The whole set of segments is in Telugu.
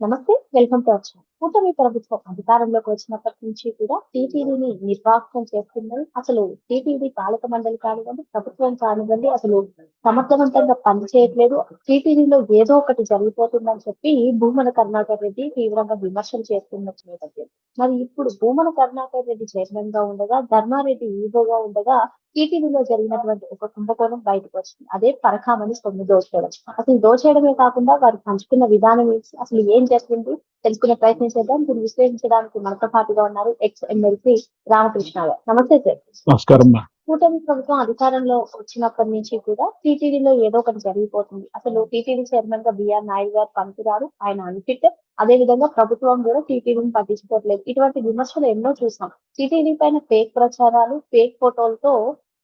నమస్తే వెల్కమ్ టు అవర్ కూటమి ప్రభుత్వం అధికారంలోకి వచ్చినప్పటి నుంచి కూడా టీటీడీని నిర్వాహకం చేస్తుందని అసలు టీటీడీ పాలక మండలి కానివ్వండి ప్రభుత్వం కానివ్వండి అసలు సమర్థవంతంగా పనిచేయట్లేదు. టీటీడీలో ఏదో ఒకటి జరిగిపోతుందని చెప్పి భూమన కర్ణాకర్ రెడ్డి తీవ్రంగా విమర్శలు చేస్తున్న నేపథ్యం మరి ఇప్పుడు భూమన కర్ణాకర్ రెడ్డి చైర్మన్గా ఉండగా ధర్మారెడ్డి ఈగోగా ఉండగా టీటీడీలో జరిగినటువంటి ఒక కుంభకోణం బయటకు వచ్చింది. అదే పరకామని సొమ్ము దోచేయడం. అసలు దోచేయడమే కాకుండా వారు పంచుకున్న విధానం అసలు ఏం జరిగింది? తెలుసుకునే ప్రయత్నం చేద్దాం. దీన్ని విశ్లేషించడానికి మనతో పాటుగా ఉన్నారు ఎక్స్ ఎమ్మెల్సీ రామకృష్ణ గారు. నమస్తే సార్. నమస్కారం కూటమి ప్రభుత్వం అధికారంలో వచ్చినప్పటి నుంచి కూడా టీటీడీలో ఏదో ఒకటి జరిగిపోతుంది. అసలు టీటీడీ చైర్మన్గా బిఆర్ నాయుడు గారు పనికిరారు. ఆయన అన్ఫిట్. అదే విధంగా ప్రభుత్వం కూడా టీటీడీని పట్టించుకోవట్లేదు. ఇటువంటి విమర్శలు ఎన్నో చూసాం. టీటీడీ పైన ఫేక్ ప్రచారాలు ఫేక్ ఫోటోలతో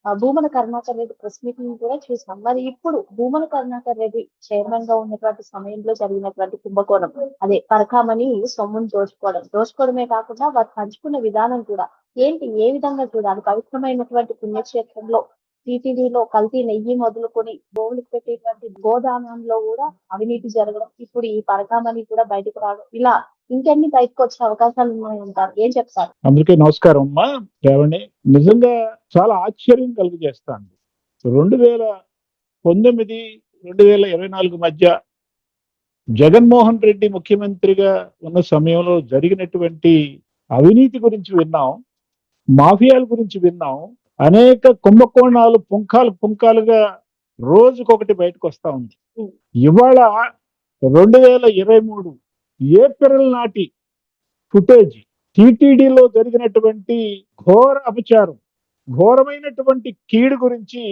భూమన కరుణాకర్ రెడ్డి ప్రెస్ మీటింగ్ కూడా చూసాం మరి ఇప్పుడు భూమన కరుణాకర్ రెడ్డి చైర్మన్గా ఉన్నటువంటి సమయంలో జరిగినటువంటి కుంభకోణం అదే పరకామని సొమ్మును దోచుకోవడం దోచుకోవడమే కాకుండా వారు పంచుకున్న విధానం కూడా ఏంటి? ఏ విధంగా చూడాలి? పవిత్రమైనటువంటి పుణ్యక్షేత్రంలో టీటీడీలో కల్తీ నెయ్యి మొదలుకొని గోవులకు పెట్టేటువంటి గోదానంలో కూడా అవినీతి జరగడం ఇప్పుడు ఈ పరకామని కూడా బయటకు రావడం ఇలా ఇంకెన్ని బయటకు వచ్చే అవకాశాలు ఉన్నాయంటారు ఏం చెప్తారు? అందరికీ నమస్కారం అమ్మా. రేవండి నిజంగా చాలా ఆశ్చర్యం కలుగజేస్తాను రెండు వేల పంతొమ్మిది రెండు వేల ఇరవై నాలుగు మధ్య జగన్మోహన్ రెడ్డి ముఖ్యమంత్రిగా ఉన్న సమయంలో జరిగినటువంటి అవినీతి గురించి విన్నాం. మాఫియాల గురించి విన్నాం. అనేక కుంభకోణాలు పుంఖాలు పుంఖాలుగా రోజుకొకటి బయటకు వస్తా ఉంది ఇవాళ రెండు వేల ఇరవై మూడు ఏప్రిల్ నాటి ఫుటేజ్ టీటీడీలో జరిగినటువంటి ఘోర అపచారం ఘోరమైనటువంటి కీడు గురించి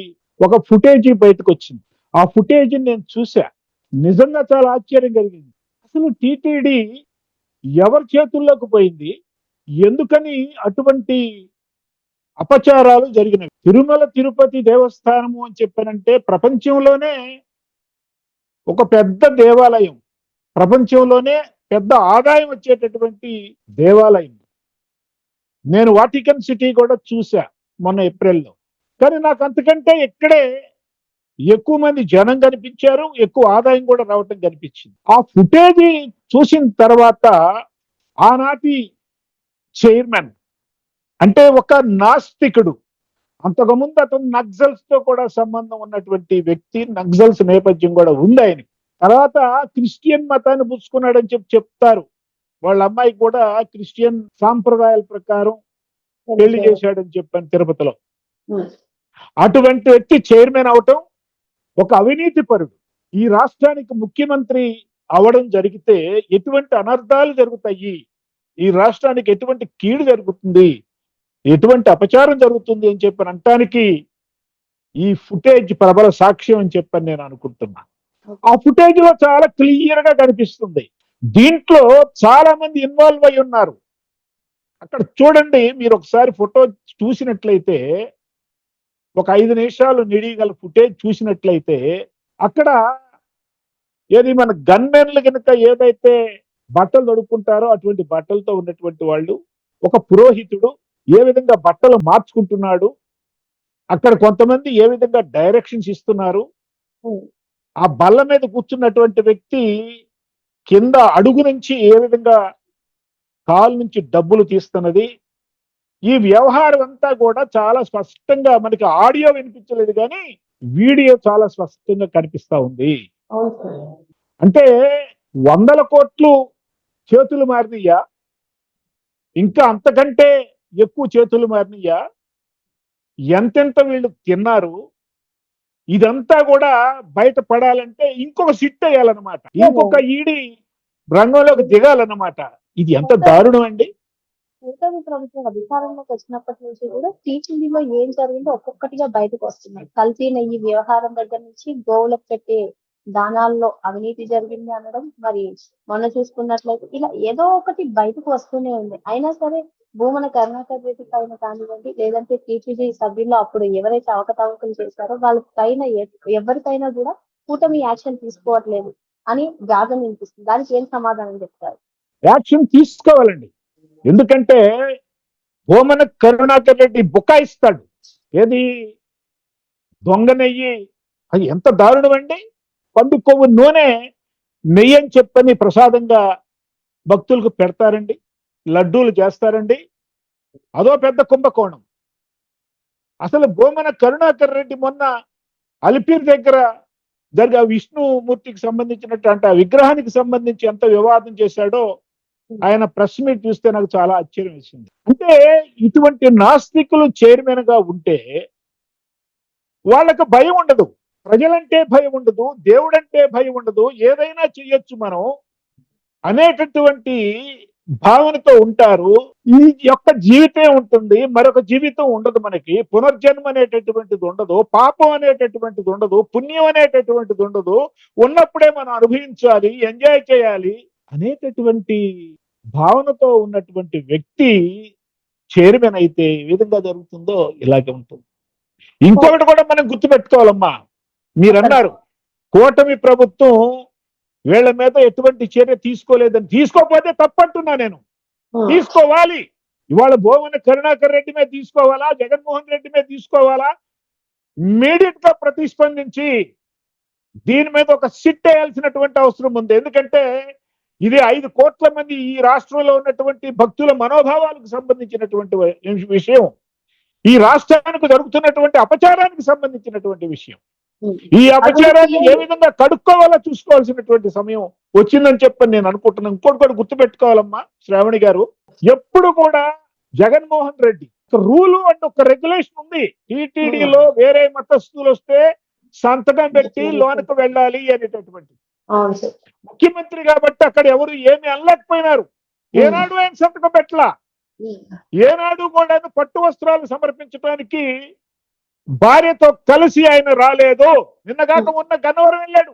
ఒక ఫుటేజీ బయటకు వచ్చింది ఆ ఫుటేజ్ నేను చూసా నిజంగా చాలా ఆశ్చర్యం కలిగింది. అసలు టీటీడీ ఎవరి చేతుల్లోకి పోయింది? ఎందుకని అటువంటి అపచారాలు జరిగినవి? తిరుమల తిరుపతి దేవస్థానము అని చెప్పానంటే ప్రపంచంలోనే ఒక పెద్ద దేవాలయం. ప్రపంచంలోనే పెద్ద ఆదాయం వచ్చేటటువంటి దేవాలయం నేను వాటికన్ సిటీ కూడా చూసా మొన్న ఏప్రిల్లో. కానీ నాకు అంతకంటే ఇక్కడే ఎక్కువ మంది జనం కనిపించారు ఎక్కువ ఆదాయం కూడా రావటం కనిపించింది. ఆ ఫుటేజ్ చూసిన తర్వాత ఆనాటి చైర్మన్ అంటే ఒక నాస్తికుడు అంతకుముందు అతను నక్సల్స్తో కూడా సంబంధం ఉన్నటువంటి వ్యక్తి నక్సల్స్ నేపథ్యం కూడా ఉంది ఆయనకి. తర్వాత క్రిస్టియన్ మతాన్ని పుచ్చుకున్నాడని చెప్పి చెప్తారు. వాళ్ళ అమ్మాయి కూడా క్రిస్టియన్ సాంప్రదాయాల ప్రకారం పెళ్ళి చేశాడని చెప్పాను తిరుపతిలో. అటువంటి వ్యక్తి చైర్మన్ అవటం ఒక అవినీతి పరుడు. ఈ రాష్ట్రానికి ముఖ్యమంత్రి అవడం జరిగితే ఎటువంటి అనర్థాలు జరుగుతాయి? ఈ రాష్ట్రానికి ఎటువంటి కీడు జరుగుతుంది? ఎటువంటి అపచారం జరుగుతుంది అని చెప్పి అనటానికి ఈ ఫుటేజ్ ప్రబల సాక్ష్యం అని చెప్పని నేను అనుకుంటున్నా. ఆ ఫుటేజ్లో చాలా క్లియర్గా కనిపిస్తుంది. దీంట్లో చాలా మంది ఇన్వాల్వ్ అయి ఉన్నారు. అక్కడ చూడండి మీరు ఒకసారి ఫోటో చూసినట్లయితే ఒక ఐదు నిమిషాలు నిడిగల ఫుటేజ్ చూసినట్లయితే అక్కడ ఏది మన గన్మెన్లు కనుక ఏదైతే బట్టలు తొడుక్కుంటారో అటువంటి బట్టలతో ఉన్నటువంటి వాళ్ళు ఒక పురోహితుడు ఏ విధంగా బట్టలు మార్చుకుంటున్నాడు అక్కడ కొంతమంది ఏ విధంగా డైరెక్షన్స్ ఇస్తున్నారు ఆ బల్ల మీద కూర్చున్నటువంటి వ్యక్తి కింద అడుగు నుంచి ఏ విధంగా కాలు నుంచి డబ్బులు తీస్తున్నది. ఈ వ్యవహారం అంతా కూడా చాలా స్పష్టంగా మనకి ఆడియో వినిపించలేదు కానీ వీడియో చాలా స్పష్టంగా కనిపిస్తా ఉంది. అంటే వందల కోట్లు చేతులు మారినయ్యా. ఇంకా అంతకంటే ఎక్కువ చేతులు మారినయ్యా. ఎంతెంత వీళ్ళు తిన్నారు. ఇదంతా కూడా బయట పడాలంటే ఇంకొక సిట్ వేయాలన్నమాట. ఇంకొక ఈడి రంగంలోకి దిగాలన్నమాట. ఇది ఎంత దారుణం అండి? కూటమి ప్రభుత్వం అధికారంలోకి వచ్చినప్పటి నుంచి కూడా టీటీడీలో ఏం జరిగిందో ఒక్కొక్కటిగా బయటకు వస్తున్నాయి. కల్తీ నెయ్యి వ్యవహారం దగ్గర నుంచి గోవులకు పెట్టే దానాల్లో అవినీతి జరిగింది అనడం మరి మొన్న చూసుకున్నట్లయితే ఇలా ఏదో ఒకటి బయటకు వస్తూనే ఉంది. అయినా సరే భూమన కరుణాకర్ రెడ్డి పైన కానివ్వండి లేదంటే టీటీడీ సభ్యుల్లో అప్పుడు ఎవరైతే అవకతవకలు చేశారో వాళ్ళ పైన ఎవరికైనా ఎవరిపైన కూడా కూటమి యాక్షన్ తీసుకోవట్లేదు అని వ్యాధం వినిపిస్తుంది. దానికి ఏం సమాధానం చెప్తారు? యాక్షన్ తీసుకోవాలండి. ఎందుకంటే భూమన కరుణాకర్ రెడ్డి బుకాయిస్తాడు ఏది దొంగ నెయ్యి అది ఎంత దారుణం అండి? పండు కొవ్వు నూనె నెయ్యి అని చెప్పని ప్రసాదంగా భక్తులకు పెడతారండి లడ్డూలు చేస్తారండి. అదో పెద్ద కుంభకోణం. అసలు బోమన కరుణాకర్ రెడ్డి మొన్న అలిపిరి దగ్గర జరిగే విష్ణుమూర్తికి సంబంధించినటువంటి ఆ విగ్రహానికి సంబంధించి ఎంత వివాదం చేశాడో ఆయన ప్రెస్ మీట్ చూస్తే నాకు చాలా ఆశ్చర్యం వేసింది. అంటే ఇటువంటి నాస్తికులు చైర్మన్గా ఉంటే వాళ్ళకు భయం ఉండదు. ప్రజలంటే భయం ఉండదు దేవుడంటే భయం ఉండదు ఏదైనా చెయ్యొచ్చు మనం అనేటటువంటి భావనతో ఉంటారు. ఈ యొక్క జీవితం ఉంటుంది మరొక జీవితం ఉండదు మనకి. పునర్జన్మ అనేటటువంటిది ఉండదు పాపం అనేటటువంటిది ఉండదు పుణ్యం అనేటటువంటిది ఉండదు. ఉన్నప్పుడే మనం అనుభవించాలి ఎంజాయ్ చేయాలి అనేటటువంటి భావనతో ఉన్నటువంటి వ్యక్తి చైర్మన్ అయితే ఏ విధంగా జరుగుతుందో ఇలాగే ఉంటుంది. ఇంకొకటి కూడా మనం గుర్తుపెట్టుకోవాలమ్మా. మీరు అన్నారు కూటమి ప్రభుత్వం వీళ్ళ మీద ఎటువంటి చర్య తీసుకోలేదని. తీసుకోకపోతే తప్పంటున్నా నేను. తీసుకోవాలి. ఇవాళ భువన కరుణాకర్ రెడ్డి మీద తీసుకోవాలా? జగన్మోహన్ రెడ్డి మీద తీసుకోవాలా? ఇమ్మీడియట్గా ప్రతిస్పందించి దీని మీద ఒక సిట్ వేయాల్సినటువంటి అవసరం ఉంది. ఎందుకంటే ఇది ఐదు కోట్ల మంది ఈ రాష్ట్రంలో ఉన్నటువంటి భక్తుల మనోభావాలకు సంబంధించినటువంటి విషయం. ఈ రాష్ట్రానికి జరుగుతున్నటువంటి అపచారానికి సంబంధించినటువంటి విషయం. ఈ అపచారాన్ని ఏ విధంగా కడుక్కోవాలో చూసుకోవాల్సినటువంటి సమయం వచ్చిందని చెప్పని నేను అనుకుంటున్నాను. ఇంకోటి కూడా గుర్తుపెట్టుకోవాలమ్మా శ్రావణి గారు. ఎప్పుడు కూడా జగన్మోహన్ రెడ్డి ఒక రూలు అండ్ ఒక రెగ్యులేషన్ ఉంది. టీటీడీలో వేరే మతస్థులు వస్తే సంతకం పెట్టి లోనికి వెళ్ళాలి అనేటటువంటి ముఖ్యమంత్రి కాబట్టి అక్కడ ఎవరు ఏమి అనలేకపోయినారు. ఏనాడు ఆయన సంతకం పెట్టలా. ఏనాడు కూడా పట్టు వస్త్రాలు సమర్పించడానికి భార్యతో కలిసి ఆయన రాలేదు. నిన్నగాక మొన్న గన్నవరం వెళ్ళాడు.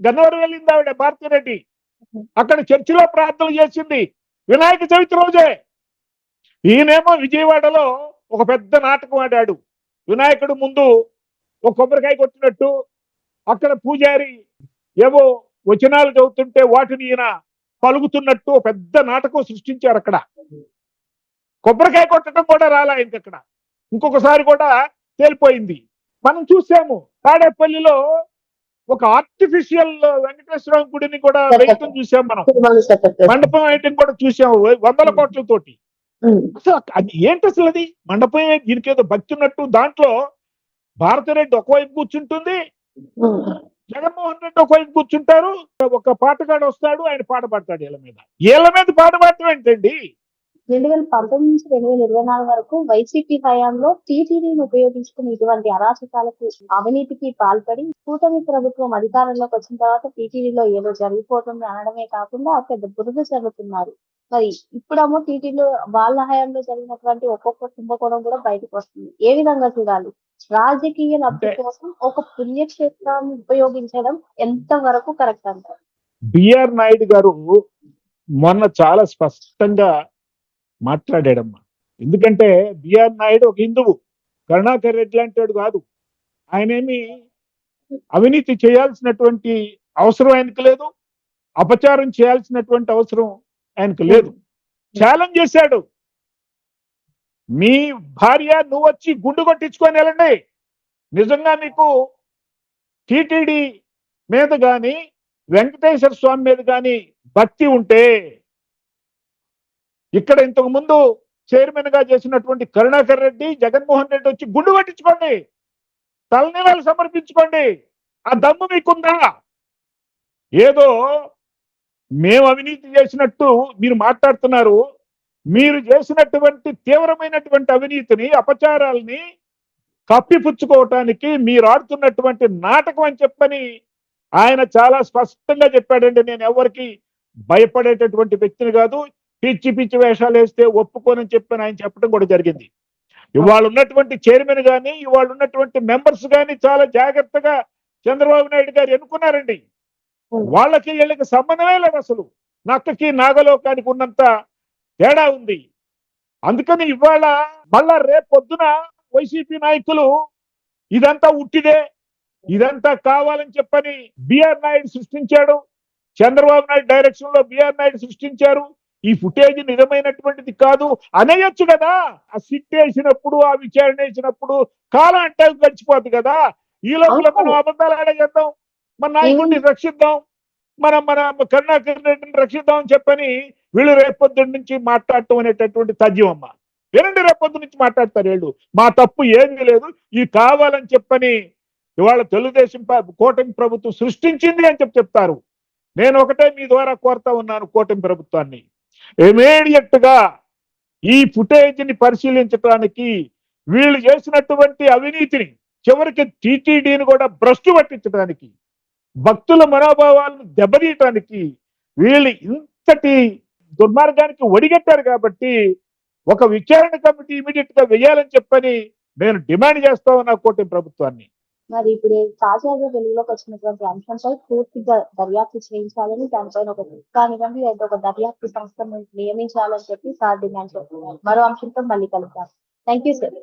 గన్నవరం వెళ్ళింది ఆవిడ భారతిరెడ్డి. అక్కడ చర్చిలో ప్రార్థన చేసింది. వినాయక చవితి రోజే. ఈయనేమో విజయవాడలో ఒక పెద్ద నాటకం ఆడాడు. వినాయకుడు ముందు ఒక కొబ్బరికాయ కొట్టినట్టు అక్కడ పూజారి ఏవో వచనాలు చదువుతుంటే వాటిని ఈయన పలుకుతున్నట్టు ఒక పెద్ద నాటకం సృష్టించారు అక్కడ కొబ్బరికాయ కొట్టడం కూడా రాలా ఆయనకి అక్కడ ఇంకొకసారి కూడా తేలిపోయింది. మనం చూసాము తాడేపల్లిలో ఒక ఆర్టిఫిషియల్ వెంకటేశ్వర గుడిని కూడా వేయటం చూసాం మనం. మండపం వేయటం కూడా చూసాము వందల కోట్లతోటి అసలు అది ఏంటి అసలు అది? మండపం ఏ- దీనికేదో భక్తి ఉన్నట్టు దాంట్లో భారతరెడ్డి ఒకవైపు కూర్చుంటుంది జగన్మోహన్ రెడ్డి ఒకవైపు కూర్చుంటారు ఒక పాటగాడు వస్తాడు ఆయన పాట పాడతాడు వీళ్ళ మీద. వీళ్ళ మీద పాట పాడటం ఏంటండి? రెండు వేల పంతొమ్మిది నుంచి రెండు వేల ఇరవై నాలుగు వరకు వైసీపీ హయాంలో టీటీడీని ఉపయోగించుకుని ఇటువంటి అరాచకాలకు అవినీతికి పాల్పడి కూటమి ప్రభుత్వం అధికారంలోకి వచ్చిన తర్వాత టీటీడీలో ఏదో జరిగిపోతుంది అనడమే కాకుండా పెద్ద బురద జరుగుతున్నారు మరి ఇప్పుడేమో టీటీడీలో వాళ్ళ హయాంలో జరిగినటువంటి ఒక్కొక్క కుంభకోణం కూడా బయటకు వస్తుంది. ఏ విధంగా చూడాలి? రాజకీయ లబ్ధి కోసం ఒక పుణ్యక్షేత్రాన్ని ఉపయోగించడం ఎంత వరకు కరెక్ట్ అంటారు? బిఆర్ నాయుడు గారు మొన్న చాలా స్పష్టంగా మాట్లాడాడమ్మా. ఎందుకంటే బిఆర్ నాయుడు ఒక హిందువు. కరుణాకర్ రెడ్డి లాంటి కాదు. ఆయనేమి అవినీతి చేయాల్సినటువంటి అవసరం ఆయనకు లేదు. అపచారం చేయాల్సినటువంటి అవసరం ఆయనకు లేదు. ఛాలెంజ్ చేశాడు. మీ భార్య నువ్వు వచ్చి గుండు కొట్టించుకొని వెళ్ళండి. నిజంగా నీకు టిటిడి మీద కానీ వెంకటేశ్వర స్వామి మీద కానీ భక్తి ఉంటే ఇక్కడ ఇంతకు ముందు చైర్మన్గా చేసినటువంటి కరుణాకర్ రెడ్డి జగన్మోహన్ రెడ్డి వచ్చి గుండు పట్టించుకోండి తలనీలాలు సమర్పించుకోండి. ఆ దమ్ము మీకుందా? ఏదో మేము అవినీతి చేసినట్టు మీరు మాట్లాడుతున్నారు. మీరు చేసినటువంటి తీవ్రమైనటువంటి అవినీతిని అపచారాలని కప్పిపుచ్చుకోవటానికి మీరు ఆడుతున్నటువంటి నాటకం అని చెప్పని ఆయన చాలా స్పష్టంగా చెప్పాడండి. నేను ఎవరికి భయపడేటటువంటి వ్యక్తిని కాదు. పిచ్చి పిచ్చి వేషాలు వేస్తే ఒప్పుకోనని చెప్పని ఆయన చెప్పడం కూడా జరిగింది. ఇవాళ ఉన్నటువంటి చైర్మన్ గాని ఇవాళ ఉన్నటువంటి మెంబర్స్ గాని చాలా జాగ్రత్తగా చంద్రబాబు నాయుడు గారు ఎన్నుకున్నారండి. వాళ్ళకి వీళ్ళకి సంబంధమే లేదు అసలు. నక్కకి నాగలోకానికి ఉన్నంత తేడా ఉంది. అందుకని ఇవాళ మళ్ళా రేపు పొద్దున వైసీపీ నాయకులు ఇదంతా ఉట్టిదే ఇదంతా కావాలని చెప్పని బిఆర్ నాయుడు సృష్టించాడు. చంద్రబాబు నాయుడు డైరెక్షన్లో బిఆర్ నాయుడు సృష్టించారు. ఈ ఫుటేజ్ నిజమైనటువంటిది కాదు. అనేయొచ్చు కదా ఆ సిట్ వేసినప్పుడు ఆ విచారణ వేసినప్పుడు కాలం అంటే గడిచిపోతుంది కదా ఈ లోపల మనం అబద్ధాలు ఆడేద్దాం మన నాయకుడిని రక్షిద్దాం. మనం మన కరుణాకర్ రెడ్డిని రక్షిద్దామని చెప్పని వీళ్ళు రేపొద్దు నుంచి మాట్లాడటం అనేటటువంటి తథ్యం అమ్మ. వినండి రేపొద్దు నుంచి మాట్లాడతారు వీళ్ళు. మా తప్పు ఏమీ లేదు. ఈ కావాలని చెప్పని ఇవాళ తెలుగుదేశం కూటమి ప్రభుత్వం సృష్టించింది అని చెప్పి చెప్తారు. నేను ఒకటే మీ ద్వారా కోరుతా ఉన్నాను కూటమి ప్రభుత్వాన్ని. గా ఈ ఫుటేజ్ని పరిశీలించడానికి వీళ్ళు చేసినటువంటి అవినీతిని చివరికి టీటీడీని కూడా భ్రష్టు పట్టించడానికి భక్తుల మనోభావాలను దెబ్బతీయటానికి వీళ్ళు ఇంతటి దుర్మార్గానికి ఒడిగట్టారు కాబట్టి ఒక విచారణ కమిటీ ఇమీడియట్గా వేయాలని చెప్పని నేను డిమాండ్ చేస్తా ఉన్నా కోటి ప్రభుత్వాన్ని. మరి ఇప్పుడు తాజాగా వెలుగులోకి వచ్చినటువంటి అంశంపై పూర్తిగా దర్యాప్తు చేయించాలని దానిపైన ఒక కానివ్వండి లేదా ఒక దర్యాప్తు సంస్థను నియమించాలని చెప్పి సార్ డిమాండ్ చేస్తున్నారు. మరో అంశంతో మళ్ళీ కలుద్దాం. Thank you sir.